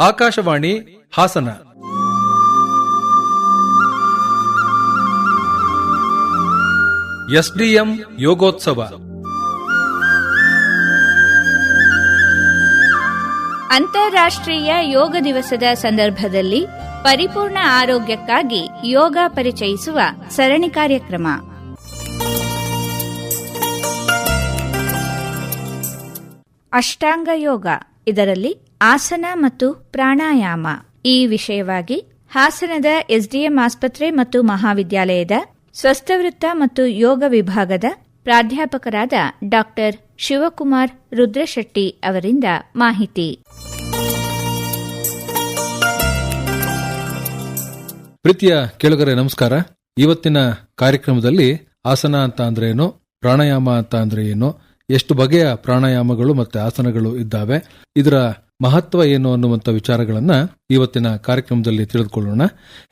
Akashvani Hassan. SDM ಯೋಗೋತ್ಸವ. ಅಂತಾರಾಷ್ಟ್ರೀಯ ಯೋಗ ದಿವಸದ ಸಂದರ್ಭದಲ್ಲಿ ಪರಿಪೂರ್ಣ ಆರೋಗ್ಯಕ್ಕಾಗಿ ಯೋಗ ಪರಿಚಯಿಸುವ ಸರಣಿ ಕಾರ್ಯಕ್ರಮ. ಅಷ್ಟಾಂಗ ಯೋಗ. ಇದರಲ್ಲಿ ಆಸನ ಮತ್ತು ಪ್ರಾಣಾಯಾಮ. ಈ ವಿಷಯವಾಗಿ ಹಾಸನದ ಎಸ್ಡಿಎಂ ಆಸ್ಪತ್ರೆ ಮತ್ತು ಮಹಾವಿದ್ಯಾಲಯದ ಸ್ವಸ್ಥವೃತ್ತ ಮತ್ತು ಯೋಗ ವಿಭಾಗದ ಪ್ರಾಧ್ಯಾಪಕರಾದ ಡಾಕ್ಟರ್ ಶಿವಕುಮಾರ್ ರುದ್ರಶೆಟ್ಟಿ ಅವರಿಂದ ಮಾಹಿತಿ. ಪ್ರೀತಿಯ ಕೇಳುಗರೆ, ನಮಸ್ಕಾರ. ಇವತ್ತಿನ ಕಾರ್ಯಕ್ರಮದಲ್ಲಿ ಆಸನ ಅಂತ ಅಂದ್ರೆ ಏನು, ಪ್ರಾಣಾಯಾಮ ಅಂತ ಅಂದ್ರೆ ಏನು, ಎಷ್ಟು ಬಗೆಯ ಪ್ರಾಣಾಯಾಮಗಳು ಮತ್ತೆ ಆಸನಗಳು ಇದ್ದಾವೆ, ಇದರ ಮಹತ್ವ ಏನು ಅನ್ನುವಂಥ ವಿಚಾರಗಳನ್ನು ಇವತ್ತಿನ ಕಾರ್ಯಕ್ರಮದಲ್ಲಿ ತಿಳಿದುಕೊಳ್ಳೋಣ.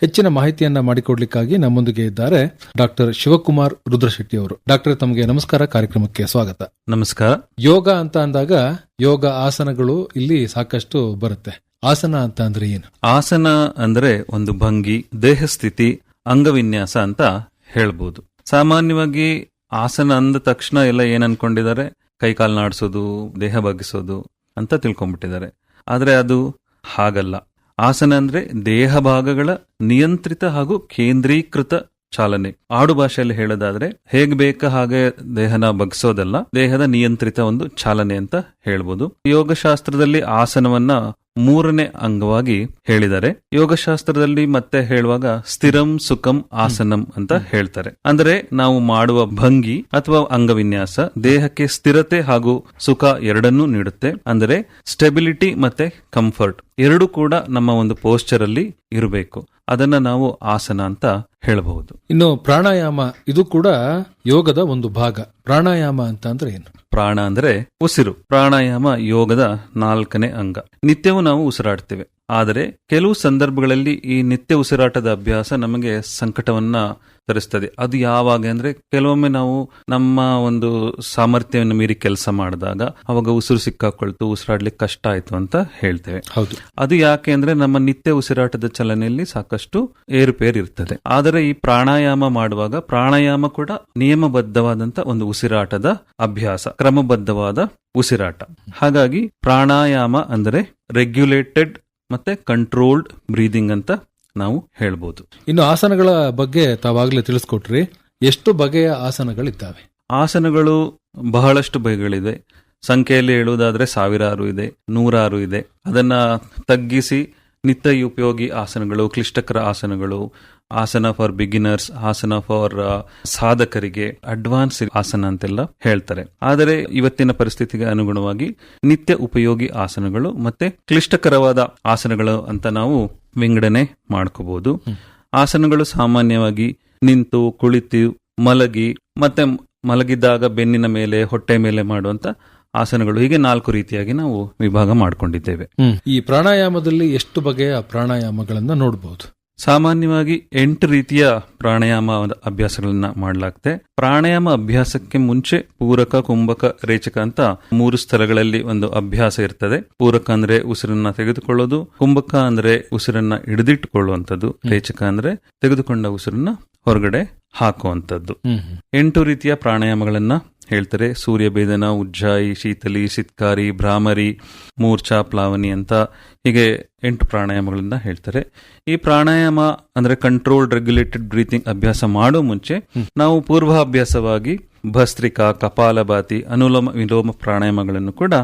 ಹೆಚ್ಚಿನ ಮಾಹಿತಿಯನ್ನ ಮಾಡಿಕೊಡ್ಲಿಕ್ಕಾಗಿ ನಮ್ಮೊಂದಿಗೆ ಇದ್ದಾರೆ ಡಾಕ್ಟರ್ ಶಿವಕುಮಾರ್ ರುದ್ರಶೆಟ್ಟಿ ಅವರು. ಡಾಕ್ಟರ್ ತಮಗೆ ನಮಸ್ಕಾರ. ಕಾರ್ಯಕ್ರಮಕ್ಕೆ ಸ್ವಾಗತ. ನಮಸ್ಕಾರ. ಯೋಗ ಅಂತ ಅಂದಾಗ ಯೋಗ ಆಸನಗಳು ಇಲ್ಲಿ ಸಾಕಷ್ಟು ಬರುತ್ತೆ. ಆಸನ ಅಂತ ಅಂದ್ರೆ ಏನು? ಆಸನ ಅಂದ್ರೆ ಒಂದು ಭಂಗಿ ದೇಹ ಸ್ಥಿತಿ ಅಂಗವಿನ್ಯಾಸ ಅಂತ ಹೇಳ್ಬೋದು. ಸಾಮಾನ್ಯವಾಗಿ ಆಸನ ಅಂದ ತಕ್ಷಣ ಎಲ್ಲ ಏನ್ ಅನ್ಕೊಂಡಿದ್ದಾರೆ? ಕೈಕಾಲು ನಾಡಿಸೋದು ದೇಹ ಬಗ್ಗಿಸೋದು ಅಂತ ತಿಳ್ಕೊಂಡ್ಬಿಟ್ಟಿದ್ದಾರೆ. ಆದ್ರೆ ಅದು ಹಾಗಲ್ಲ. ಆಸನ ಅಂದ್ರೆ ದೇಹ ಭಾಗಗಳ ನಿಯಂತ್ರಿತ ಹಾಗೂ ಕೇಂದ್ರೀಕೃತ ಚಾಲನೆ. ಆಡು ಭಾಷೆಯಲ್ಲಿ ಹೇಳೋದಾದ್ರೆ ಹೇಗ್ ಬೇಕ ಹಾಗೆ ದೇಹನ ಬಗ್ಸೋದಲ್ಲ, ದೇಹದ ನಿಯಂತ್ರಿತ ಒಂದು ಚಾಲನೆ ಅಂತ ಹೇಳ್ಬೋದು. ಯೋಗಶಾಸ್ತ್ರದಲ್ಲಿ ಆಸನವನ್ನ ಮೂರನೇ ಅಂಗವಾಗಿ ಹೇಳಿದ್ದಾರೆ ಯೋಗಶಾಸ್ತ್ರದಲ್ಲಿ ಮತ್ತೆ ಹೇಳುವಾಗ ಸ್ಥಿರಂ ಸುಖಂ ಆಸನಂ ಅಂತ ಹೇಳ್ತಾರೆ. ಅಂದ್ರೆ ನಾವು ಮಾಡುವ ಭಂಗಿ ಅಥವಾ ಅಂಗವಿನ್ಯಾಸ ದೇಹಕ್ಕೆ ಸ್ಥಿರತೆ ಹಾಗೂ ಸುಖ ಎರಡನ್ನೂ ನೀಡುತ್ತೆ. ಅಂದರೆ ಸ್ಟೆಬಿಲಿಟಿ ಮತ್ತೆ ಕಂಫರ್ಟ್. ಎರಡು ಕೂಡ ನಮ್ಮ ಒಂದು ಪೋಸ್ಚರ್ ಅಲ್ಲಿ ಇರಬೇಕು. ಅದನ್ನ ನಾವು ಆಸನ ಅಂತ ಹೇಳಬಹುದು. ಇನ್ನು ಪ್ರಾಣಾಯಾಮ ಇದು ಕೂಡ ಯೋಗದ ಒಂದು ಭಾಗ. ಪ್ರಾಣಾಯಾಮ ಅಂತ ಅಂದ್ರೆ ಏನು? ಪ್ರಾಣ ಅಂದ್ರೆ ಉಸಿರು. ಪ್ರಾಣಾಯಾಮ ಯೋಗದ ನಾಲ್ಕನೇ ಅಂಗ. ನಿತ್ಯವೂ ನಾವು ಉಸಿರಾಡ್ತೇವೆ. ಆದರೆ ಕೆಲವು ಸಂದರ್ಭಗಳಲ್ಲಿ ಈ ನಿತ್ಯ ಉಸಿರಾಟದ ಅಭ್ಯಾಸ ನಮಗೆ ಸಂಕಟವನ್ನ ತರಿಸ್ತದೆ. ಅದು ಯಾವಾಗ ಅಂದ್ರೆ ಕೆಲವೊಮ್ಮೆ ನಾವು ನಮ್ಮ ಒಂದು ಸಾಮರ್ಥ್ಯವನ್ನು ಮೀರಿ ಕೆಲಸ ಮಾಡಿದಾಗ ಅವಾಗ ಉಸಿರು ಸಿಕ್ಕಾಕೊಳ್ತು ಉಸಿರಾಡ್ಲಿಕ್ಕೆ ಕಷ್ಟ ಆಯ್ತು ಅಂತ ಹೇಳ್ತೇವೆ. ಹೌದು. ಅದು ಯಾಕೆ ಅಂದ್ರೆ ನಮ್ಮ ನಿತ್ಯ ಉಸಿರಾಟದ ಚಲನೆಯಲ್ಲಿ ಸಾಕಷ್ಟು ಏರುಪೇರು ಇರ್ತದೆ. ಆದರೆ ಈ ಪ್ರಾಣಾಯಾಮ ಮಾಡುವಾಗ ಪ್ರಾಣಾಯಾಮ ಕೂಡ ನಿಯಮಬದ್ಧವಾದಂತ ಒಂದು ಉಸಿರಾಟದ ಅಭ್ಯಾಸ ಕ್ರಮಬದ್ಧವಾದ ಉಸಿರಾಟ. ಹಾಗಾಗಿ ಪ್ರಾಣಾಯಾಮ ಅಂದರೆ ರೆಗ್ಯುಲೇಟೆಡ್ ಮತ್ತೆ ಕಂಟ್ರೋಲ್ಡ್ ಬ್ರೀದಿಂಗ್ ಅಂತ ನಾವು ಹೇಳ್ಬೋದು. ಇನ್ನು ಆಸನಗಳ ಬಗ್ಗೆ ತಾವಾಗಲೇ ತಿಳಿಸ್ಕೊಟ್ರಿ. ಎಷ್ಟು ಬಗೆಯ ಆಸನಗಳಿದ್ದಾವೆ? ಆಸನಗಳು ಬಹಳಷ್ಟು ಬಗೆಗಳಿದೆ. ಸಂಖ್ಯೆಯಲ್ಲಿ ಹೇಳುವುದಾದ್ರೆ ಸಾವಿರಾರು ಇದೆ ನೂರಾರು ಇದೆ. ಅದನ್ನ ತಗ್ಗಿಸಿ ನಿತ್ಯ ಉಪಯೋಗಿ ಆಸನಗಳು, ಕ್ಲಿಷ್ಟಕರ ಆಸನಗಳು, ಆಸನ ಫಾರ್ ಬಿಗಿನರ್ಸ್ ಆಸನ ಫಾರ್ ಸಾಧಕರಿಗೆ ಅಡ್ವಾನ್ಸ್ ಆಸನ ಅಂತೆಲ್ಲ ಹೇಳ್ತಾರೆ. ಆದರೆ ಇವತ್ತಿನ ಪರಿಸ್ಥಿತಿಗೆ ಅನುಗುಣವಾಗಿ ನಿತ್ಯ ಉಪಯೋಗಿ ಆಸನಗಳು ಮತ್ತೆ ಕ್ಲಿಷ್ಟಕರವಾದ ಆಸನಗಳು ಅಂತ ನಾವು ವಿಂಗಡಣೆ ಮಾಡ್ಕೋಬಹುದು ಆಸನಗಳು ಸಾಮಾನ್ಯವಾಗಿ ನಿಂತು, ಕುಳಿತು, ಮಲಗಿ, ಮತ್ತೆ ಮಲಗಿದ್ದಾಗ ಬೆನ್ನಿನ ಮೇಲೆ, ಹೊಟ್ಟೆ ಮೇಲೆ ಮಾಡುವಂತ ಆಸನಗಳು. ಹೀಗೆ ನಾಲ್ಕು ರೀತಿಯಾಗಿ ನಾವು ವಿಭಾಗ ಮಾಡಿಕೊಂಡಿದ್ದೇವೆ. ಈ ಪ್ರಾಣಾಯಾಮದಲ್ಲಿ ಎಷ್ಟು ಬಗೆಯ ಪ್ರಾಣಾಯಾಮಗಳನ್ನ ನೋಡಬಹುದು ಸಾಮಾನ್ಯವಾಗಿ ಎಂಟು ರೀತಿಯ ಪ್ರಾಣಾಯಾಮ ಅಭ್ಯಾಸಗಳನ್ನ ಮಾಡಲಾಗುತ್ತೆ ಪ್ರಾಣಾಯಾಮ ಅಭ್ಯಾಸಕ್ಕೆ ಮುಂಚೆ ಪೂರಕ ಕುಂಭಕ ರೇಚಕ ಅಂತ ಮೂರು ಸ್ಥಳಗಳಲ್ಲಿ ಒಂದು ಅಭ್ಯಾಸ ಇರ್ತದೆ. ಪೂರಕ ಅಂದ್ರೆ ಉಸಿರನ್ನ ತೆಗೆದುಕೊಳ್ಳೋದು ಕುಂಭಕ ಅಂದ್ರೆ ಉಸಿರನ್ನ ಹಿಡಿದಿಟ್ಟುಕೊಳ್ಳುವಂಥದ್ದು ರೇಚಕ ಅಂದ್ರೆ ತೆಗೆದುಕೊಂಡ ಉಸಿರನ್ನ ಹೊರಗಡೆ ಹಾಕುವಂಥದ್ದು. ಎಂಟು ರೀತಿಯ ಪ್ರಾಣಾಯಾಮಗಳನ್ನ ಹೇಳ್ತಾರೆ ಸೂರ್ಯಭೇದನ ಉಜ್ಜಾಯಿ ಶೀತಲಿ ಸಿತ್ಕಾರಿ ಭ್ರಾಮರಿ ಮೂರ್ಛಾ ಪ್ಲಾವನಿ ಅಂತ ಹೀಗೆ ಎಂಟು ಪ್ರಾಣಾಯಾಮಗಳಿಂದ ಹೇಳ್ತಾರೆ. ಈ ಪ್ರಾಣಾಯಾಮ ಅಂದ್ರೆ ಕಂಟ್ರೋಲ್ಡ್ ರೆಗ್ಯುಲೇಟೆಡ್ ಬ್ರೀತಿಂಗ್ ಅಭ್ಯಾಸ ಮಾಡೋ ಮುಂಚೆ ನಾವು ಪೂರ್ವಾಭ್ಯಾಸವಾಗಿ ಭಸ್ತ್ರಿಕಾ ಕಪಾಲಭಾತಿ ಅನುಲೋಮ ವಿಲೋಮ ಪ್ರಾಣಾಯಾಮಗಳನ್ನು ಕೂಡ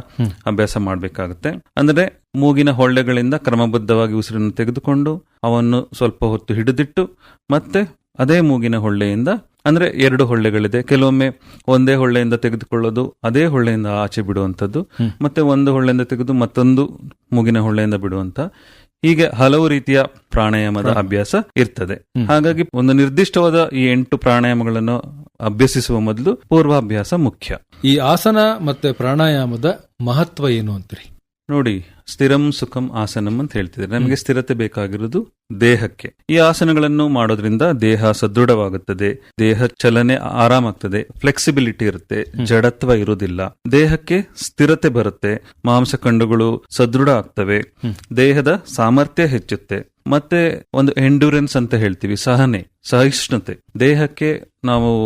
ಅಭ್ಯಾಸ ಮಾಡಬೇಕಾಗುತ್ತೆ. ಅಂದ್ರೆ ಮೂಗಿನ ಹೊಳ್ಳೆಗಳಿಂದ ಕ್ರಮಬದ್ಧವಾಗಿ ಉಸಿರನ್ನು ತೆಗೆದುಕೊಂಡು ಅವನ್ನು ಸ್ವಲ್ಪ ಹೊತ್ತು ಹಿಡಿದಿಟ್ಟು ಮತ್ತೆ ಅದೇ ಮೂಗಿನ ಹೊಳ್ಳೆಯಿಂದ ಅಂದ್ರೆ ಎರಡು ಹೊಳ್ಳೆಗಳಿದೆ. ಕೆಲವೊಮ್ಮೆ ಒಂದೇ ಹೊಳ್ಳೆಯಿಂದ ತೆಗೆದುಕೊಳ್ಳೋದು ಅದೇ ಹೊಳ್ಳೆಯಿಂದ ಆಚೆ ಬಿಡುವಂಥದ್ದು ಮತ್ತೆ ಒಂದು ಹೊಳ್ಳೆಯಿಂದ ತೆಗೆದು ಮತ್ತೊಂದು ಮೂಗಿನ ಹೊಳ್ಳೆಯಿಂದ ಬಿಡುವಂತ ಹೀಗೆ ಹಲವು ರೀತಿಯ ಪ್ರಾಣಾಯಾಮದ ಅಭ್ಯಾಸ ಇರ್ತದೆ. ಹಾಗಾಗಿ ಒಂದು ನಿರ್ದಿಷ್ಟವಾದ ಈ ಎಂಟು ಪ್ರಾಣಾಯಾಮಗಳನ್ನು ಅಭ್ಯಸಿಸುವ ಮೊದಲು ಪೂರ್ವಾಭ್ಯಾಸ ಮುಖ್ಯ. ಈ ಆಸನ ಮತ್ತೆ ಪ್ರಾಣಾಯಾಮದ ಮಹತ್ವ ಏನು ಅಂತೀರಿ? ನೋಡಿ ಸ್ಥಿರಂ ಸುಖಂ ಆಸನಂ ಅಂತ ಹೇಳ್ತಿದ್ದಾರೆ. ನಮಗೆ ಸ್ಥಿರತೆ ಬೇಕಾಗಿರೋದು ದೇಹಕ್ಕೆ. ಈ ಆಸನಗಳನ್ನು ಮಾಡೋದ್ರಿಂದ ದೇಹ ಸದೃಢವಾಗುತ್ತದೆ. ದೇಹ ಚಲನೆ ಆರಾಮಾಗ್ತದೆ. ಫ್ಲೆಕ್ಸಿಬಿಲಿಟಿ ಇರುತ್ತೆ. ಜಡತ್ವ ಇರುವುದಿಲ್ಲ. ದೇಹಕ್ಕೆ ಸ್ಥಿರತೆ ಬರುತ್ತೆ. ಮಾಂಸ ಕಂಡುಗಳು ಸದೃಢ ಆಗ್ತವೆ. ದೇಹದ ಸಾಮರ್ಥ್ಯ ಹೆಚ್ಚುತ್ತೆ. ಮತ್ತೆ ಒಂದು ಎಂಡ್ಯೂರೆನ್ಸ್ ಅಂತ ಹೇಳ್ತೀವಿ. ಸಹನೆ ಸಹಿಷ್ಣುತೆ. ದೇಹಕ್ಕೆ ನಾವು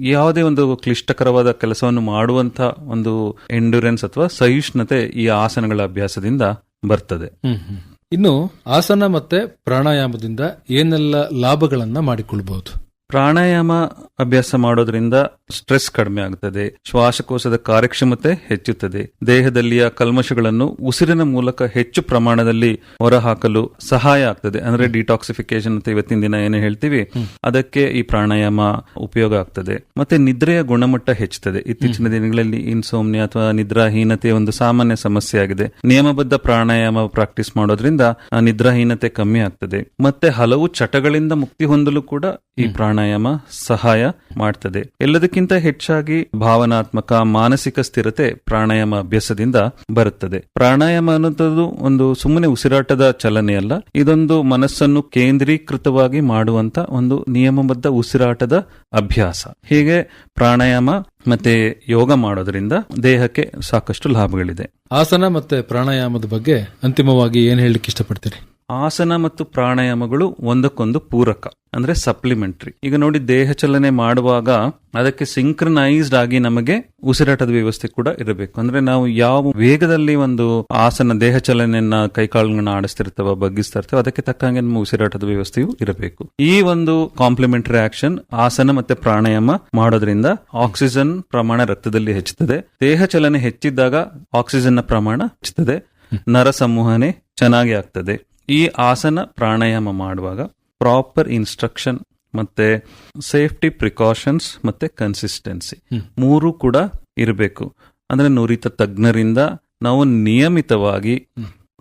ಯಾವುದೇ ಒಂದು ಕ್ಲಿಷ್ಟಕರವಾದ ಕೆಲಸವನ್ನು ಮಾಡುವಂತ ಒಂದು ಎಂಡ್ಯೂರೆನ್ಸ್ ಅಥವಾ ಸಹಿಷ್ಣುತೆ ಈ ಆಸನಗಳ ಅಭ್ಯಾಸದಿಂದ ಬರ್ತದೆ ಹ್ಮ್ ಹ್ಮ್. ಇನ್ನು ಆಸನ ಮತ್ತೆ ಪ್ರಾಣಾಯಾಮದಿಂದ ಏನೆಲ್ಲ ಲಾಭಗಳನ್ನ ಮಾಡಿಕೊಳ್ಬಹುದು ಪ್ರಾಣಾಯಾಮ ಅಭ್ಯಾಸ ಮಾಡೋದ್ರಿಂದ ಸ್ಟ್ರೆಸ್ ಕಡಿಮೆ ಆಗ್ತದೆ ಶ್ವಾಸಕೋಶದ ಕಾರ್ಯಕ್ಷಮತೆ ಹೆಚ್ಚುತ್ತದೆ ದೇಹದಲ್ಲಿಯ ಕಲ್ಮಶಗಳನ್ನು ಉಸಿರಿನ ಮೂಲಕ ಹೆಚ್ಚು ಪ್ರಮಾಣದಲ್ಲಿ ಹೊರಹಾಕಲು ಸಹಾಯ ಆಗ್ತದೆ. ಅಂದ್ರೆ ಡಿಟಾಕ್ಸಿಫಿಕೇಶನ್ ಅಂತ ಇವತ್ತಿನ ದಿನ ಏನು ಹೇಳ್ತೀವಿ ಅದಕ್ಕೆ ಈ ಪ್ರಾಣಾಯಾಮ ಉಪಯೋಗ ಆಗ್ತದೆ. ಮತ್ತೆ ನಿದ್ರೆಯ ಗುಣಮಟ್ಟ ಹೆಚ್ಚುತ್ತದೆ. ಇತ್ತೀಚಿನ ದಿನಗಳಲ್ಲಿ ಇನ್ಸೋಮ್ನಿಯ ಅಥವಾ ನಿದ್ರಾಹೀನತೆ ಒಂದು ಸಾಮಾನ್ಯ ಸಮಸ್ಯೆ ಆಗಿದೆ. ನಿಯಮಬದ್ಧ ಪ್ರಾಣಾಯಾಮ ಪ್ರಾಕ್ಟೀಸ್ ಮಾಡೋದ್ರಿಂದ ಆ ನಿದ್ರಾಹೀನತೆ ಕಮ್ಮಿ ಆಗ್ತದೆ. ಮತ್ತೆ ಹಲವು ಚಟಗಳಿಂದ ಮುಕ್ತಿ ಹೊಂದಲು ಕೂಡ ಈ ಪ್ರಾಣಾಯಾಮ ಸಹಾಯ ಮಾಡ್ತದೆ. ಎಲ್ಲದಕ್ಕಿಂತ ಹೆಚ್ಚಾಗಿ ಭಾವನಾತ್ಮಕ ಮಾನಸಿಕ ಸ್ಥಿರತೆ ಪ್ರಾಣಾಯಾಮ ಅಭ್ಯಾಸದಿಂದ ಬರುತ್ತದೆ. ಪ್ರಾಣಾಯಾಮ ಅನ್ನೋದು ಒಂದು ಸುಮ್ಮನೆ ಉಸಿರಾಟದ ಚಲನೆ ಅಲ್ಲ. ಇದೊಂದು ಮನಸ್ಸನ್ನು ಕೇಂದ್ರೀಕೃತವಾಗಿ ಮಾಡುವಂತ ಒಂದು ನಿಯಮಬದ್ಧ ಉಸಿರಾಟದ ಅಭ್ಯಾಸ. ಹೀಗೆ ಪ್ರಾಣಾಯಾಮ ಮತ್ತೆ ಯೋಗ ಮಾಡೋದ್ರಿಂದ ದೇಹಕ್ಕೆ ಸಾಕಷ್ಟು ಲಾಭಗಳಿದೆ. ಆಸನ ಮತ್ತೆ ಪ್ರಾಣಾಯಾಮದ ಬಗ್ಗೆ ಅಂತಿಮವಾಗಿ ಏನ್ ಹೇಳಲಿಕ್ಕೆ ಇಷ್ಟಪಡ್ತೀರಿ? ಆಸನ ಮತ್ತು ಪ್ರಾಣಾಯಾಮಗಳು ಒಂದಕ್ಕೊಂದು ಪೂರಕ. ಅಂದ್ರೆ ಸಪ್ಲಿಮೆಂಟ್ರಿ ಈಗ ನೋಡಿ ದೇಹ ಚಲನೆ ಮಾಡುವಾಗ ಅದಕ್ಕೆ ಸಿಂಕ್ರನೈಸ್ಡ್ ಆಗಿ ನಮಗೆ ಉಸಿರಾಟದ ವ್ಯವಸ್ಥೆ ಕೂಡ ಇರಬೇಕು. ಅಂದ್ರೆ ನಾವು ಯಾವ ವೇಗದಲ್ಲಿ ಒಂದು ಆಸನ ದೇಹ ಚಲನೆಯನ್ನ ಕೈಕಾಲುಗಳನ್ನ ಆಡಿಸ್ತಿರ್ತವ ಬಗ್ಗಿಸ್ತಾ ಇರ್ತೇವೆ ಅದಕ್ಕೆ ತಕ್ಕಂಗೆ ನಮ್ಮ ಉಸಿರಾಟದ ವ್ಯವಸ್ಥೆಯು ಇರಬೇಕು. ಈ ಒಂದು ಕಾಂಪ್ಲಿಮೆಂಟರಿ ಆಕ್ಷನ್ ಆಸನ ಮತ್ತೆ ಪ್ರಾಣಾಯಾಮ ಮಾಡೋದ್ರಿಂದ ಆಕ್ಸಿಜನ್ ಪ್ರಮಾಣ ರಕ್ತದಲ್ಲಿ ಹೆಚ್ಚುತ್ತದೆ. ದೇಹ ಚಲನೆ ಹೆಚ್ಚಿದ್ದಾಗ ಆಕ್ಸಿಜನ್ನ ಪ್ರಮಾಣ ಹೆಚ್ಚುತ್ತದೆ. ನರ ಸಂವಹನೆ ಚೆನ್ನಾಗಿ ಆಗ್ತದೆ. ಈ ಆಸನ ಪ್ರಾಣಾಯಾಮ ಮಾಡುವಾಗ ಪ್ರಾಪರ್ ಇನ್ಸ್ಟ್ರಕ್ಷನ್ ಮತ್ತೆ ಸೇಫ್ಟಿ ಪ್ರಿಕಾಷನ್ಸ್ ಮತ್ತೆ ಕನ್ಸಿಸ್ಟೆನ್ಸಿ ಮೂರು ಕೂಡ ಇರಬೇಕು. ಅಂದ್ರೆ ನುರಿತ ತಜ್ಞರಿಂದ ನಾವು ನಿಯಮಿತವಾಗಿ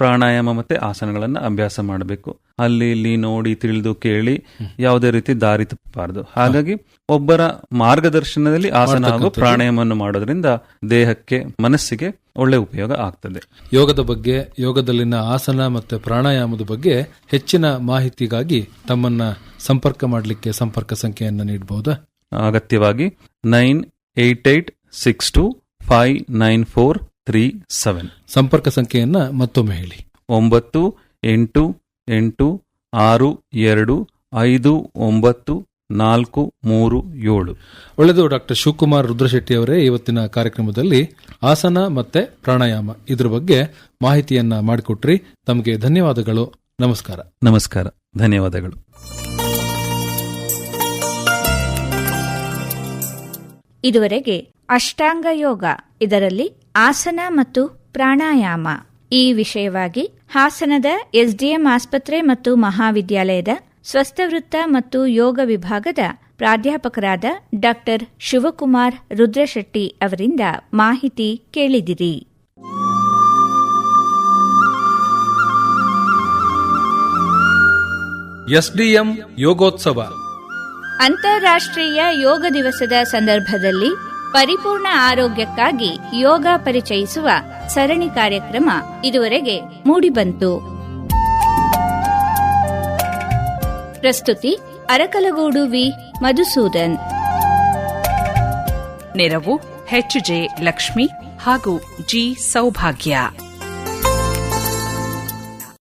ಪ್ರಾಣಾಯಾಮ ಮತ್ತೆ ಆಸನಗಳನ್ನ ಅಭ್ಯಾಸ ಮಾಡಬೇಕು. ಅಲ್ಲಿ ಇಲ್ಲಿ ನೋಡಿ ತಿಳಿದು ಕೇಳಿ ಯಾವುದೇ ರೀತಿ ದಾರಿ ತಪ್ಪಬಾರದು ಹಾಗಾಗಿ ಒಬ್ಬರ ಮಾರ್ಗದರ್ಶನದಲ್ಲಿ ಆಸನ ಹಾಗೂ ಪ್ರಾಣಾಯಾಮವನ್ನು ಮಾಡೋದ್ರಿಂದ ದೇಹಕ್ಕೆ ಮನಸ್ಸಿಗೆ ಒಳ್ಳೆ ಉಪಯೋಗ ಆಗ್ತದೆ. ಯೋಗದ ಬಗ್ಗೆ ಯೋಗದಲ್ಲಿನ ಆಸನ ಮತ್ತೆ ಪ್ರಾಣಾಯಾಮದ ಬಗ್ಗೆ ಹೆಚ್ಚಿನ ಮಾಹಿತಿಗಾಗಿ ತಮ್ಮನ್ನ ಸಂಪರ್ಕ ಮಾಡಲಿಕ್ಕೆ ಸಂಪರ್ಕ ಸಂಖ್ಯೆಯನ್ನು ನೀಡಬಹುದಾ ಅಗತ್ಯವಾಗಿ nine eight eight six two five nine four three seven. ಸಂಪರ್ಕ ಸಂಖ್ಯೆಯನ್ನು ಮತ್ತೊಮ್ಮೆ ಹೇಳಿ. ಒಂಬತ್ತು ಎಂಟು ಎಂಟು ಆರು ಎರಡು ಐದು ಒಂಬತ್ತು ನಾಲ್ಕು ಮೂರು ಏಳು. ಒಳ್ಳೆಯದು ಡಾಕ್ಟರ್ ಶಿವಕುಮಾರ್ ರುದ್ರಶೆಟ್ಟಿ ಅವರೇ ಇವತ್ತಿನ ಕಾರ್ಯಕ್ರಮದಲ್ಲಿ ಆಸನ ಮತ್ತೆ ಪ್ರಾಣಾಯಾಮ ಇದ್ರ ಬಗ್ಗೆ ಮಾಹಿತಿಯನ್ನ ಮಾಡಿಕೊಟ್ರಿ. ತಮಗೆ ಧನ್ಯವಾದಗಳು. ನಮಸ್ಕಾರ. ನಮಸ್ಕಾರ. ಧನ್ಯವಾದಗಳು. ಇದುವರೆಗೆ ಅಷ್ಟಾಂಗ ಯೋಗ ಇದರಲ್ಲಿ ಆಸನ ಮತ್ತು ಪ್ರಾಣಾಯಾಮ. ಈ ವಿಷಯವಾಗಿ ಹಾಸನದ ಎಸ್ಡಿಎಂ ಆಸ್ಪತ್ರೆ ಮತ್ತು ಮಹಾವಿದ್ಯಾಲಯದ ಸ್ವಸ್ಥವೃತ್ತ ಮತ್ತು ಯೋಗ ವಿಭಾಗದ ಪ್ರಾಧ್ಯಾಪಕರಾದ ಡಾಕ್ಟರ್ ಶಿವಕುಮಾರ್ ರುದ್ರಶೆಟ್ಟಿ ಅವರಿಂದ ಮಾಹಿತಿ ಕೇಳಿದಿರಿ. ಎಸ್ಡಿಎಂ ಯೋಗೋತ್ಸವ. ಅಂತಾರಾಷ್ಟ್ರೀಯ ಯೋಗ ದಿವಸದ ಸಂದರ್ಭದಲ್ಲಿ ಪರಿಪೂರ್ಣ ಆರೋಗ್ಯಕ್ಕಾಗಿ ಯೋಗ ಪರಿಚಯಿಸುವ ಸರಣಿ ಕಾರ್ಯಕ್ರಮ ಇದುವರೆಗೆ ಮೂಡಿಬಂತು. ಪ್ರಸ್ತುತಿ ಅರಕಲಗೂಡು ವಿ. ಮಧುಸೂದನ್. ನೆರವು ಎಚ್ ಜೆ ಲಕ್ಷ್ಮಿ ಹಾಗೂ ಜಿ ಸೌಭಾಗ್ಯ.